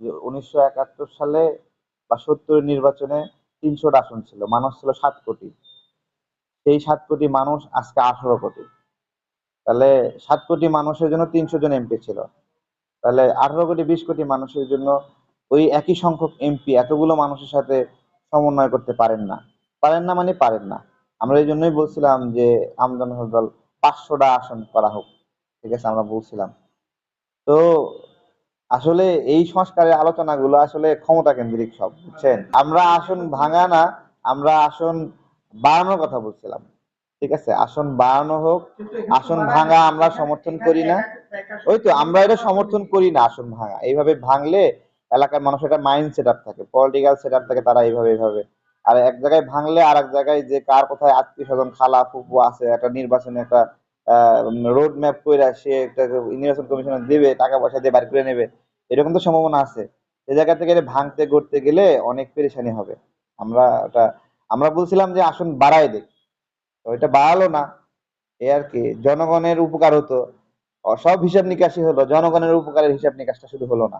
যে উনিশশো একাত্তর সালে বা সত্তরের নির্বাচনে তিনশোটা আসন ছিল। মানুষ ছিল সাত কোটি। সেই সাত কোটি মানুষ আজকে আঠারো কোটি। তাহলে সাত কোটি মানুষের জন্য তিনশো জন এমপি ছিল। তাহলে আঠারো কোটি, বিশ কোটি মানুষের জন্য ওই একই সংখ্যক এমপি এতগুলো মানুষের সাথে সমন্বয় করতে পারেন না। পারেন না মানে পারেন না। আমরা এই জন্যই বলছিলাম যে আমজন দল পাঁচশোটা আসন করা হোক। ঠিক আছে, আমরা বলছিলাম। তো আসলে এই সংস্কারের আলোচনাগুলো আসলে ক্ষমতা কেন্দ্রিক সব, বুঝছেন? আমরা আসন ভাঙা না, আমরা আসন বাড়ানোর কথা বলছিলাম, ঠিক আছে? আসন বাড়ানো হোক, আসন ভাঙা আমরা সমর্থন করি না। ওই তো, আমরা এটা সমর্থন করি না আসন ভাঙা। এইভাবে ভাঙলে এলাকার মানুষের একটা মাইন্ড সেট আপ থাকে পলিটিক্যাল সেট আপ থাকে তারা এইভাবে এইভাবে। আর এক জায়গায় ভাঙলে আর এক জায়গায় যে কার কোথায় আত্মীয় স্বজন, খালা ফুপু আছে, একটা নির্বাচনে একটা রোড ম্যাপ করে সে একটা নির্বাচন কমিশনে দেবে, টাকা পয়সা দিয়ে বাড়ি করে নেবে। এরকম তো সম্ভাবনা আছে। সে জায়গা থেকে ভাঙতে, গড়তে গেলে অনেক পেরেশানি হবে। আমরা ওটা, আমরা বলছিলাম যে আসন বাড়ায় দেখ তো এটা বাড়ালো না। এ আর কি, জনগণের উপকার হতো। সব হিসাব নিকাশই হলো। জনগণের উপকারের হিসাব নিকাশটা শুধু হলো না।